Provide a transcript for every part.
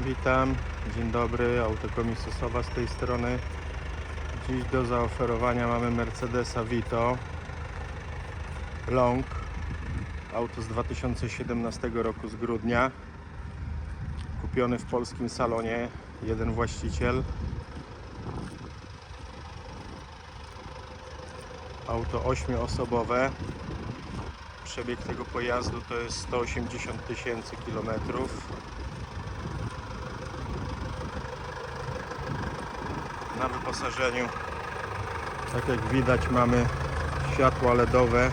Witam, dzień dobry, Autokomis Sosowa z tej strony. Dziś do zaoferowania mamy Mercedesa Vito Long. Auto z 2017 roku z grudnia. Kupiony w polskim salonie, jeden właściciel. Auto ośmioosobowe. Przebieg tego pojazdu to jest 180 tysięcy kilometrów. Na wyposażeniu, tak jak widać, mamy światła LEDowe.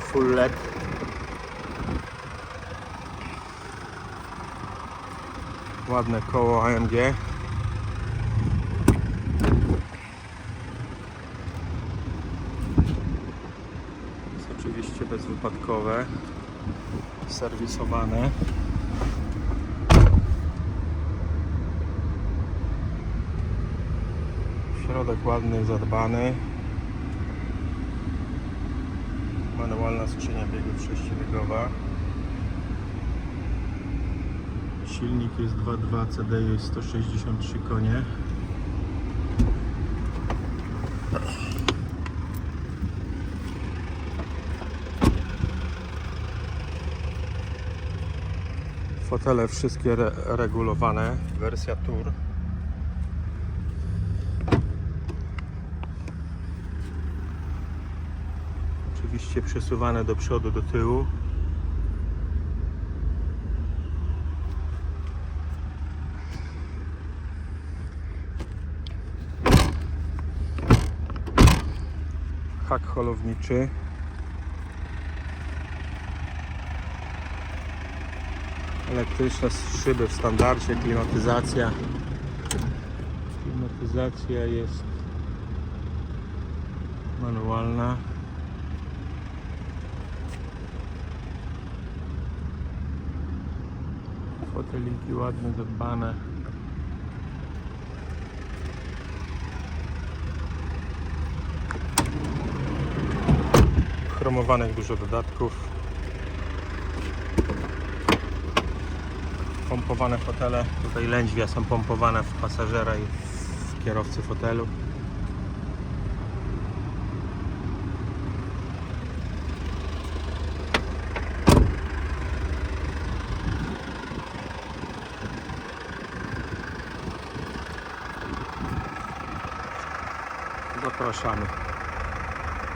Full LED. Ładne koło AMG. Jest oczywiście bezwypadkowe, serwisowane. Środek ładny, zadbany. Manualna skrzynia biegów sześciobiegowa. Silnik jest 2.2 CDI 163 konie. Fotele wszystkie re regulowane, wersja Tour. Oczywiście przesuwane do przodu, do tyłu. Hak holowniczy. Elektryczne szyby w standardzie, klimatyzacja. Klimatyzacja jest manualna. Foteliki ładnie zadbane. Chromowanych dużo dodatków. Pompowane fotele. Tutaj lędźwia są pompowane w pasażera i w kierowcy fotelu. лакрошами.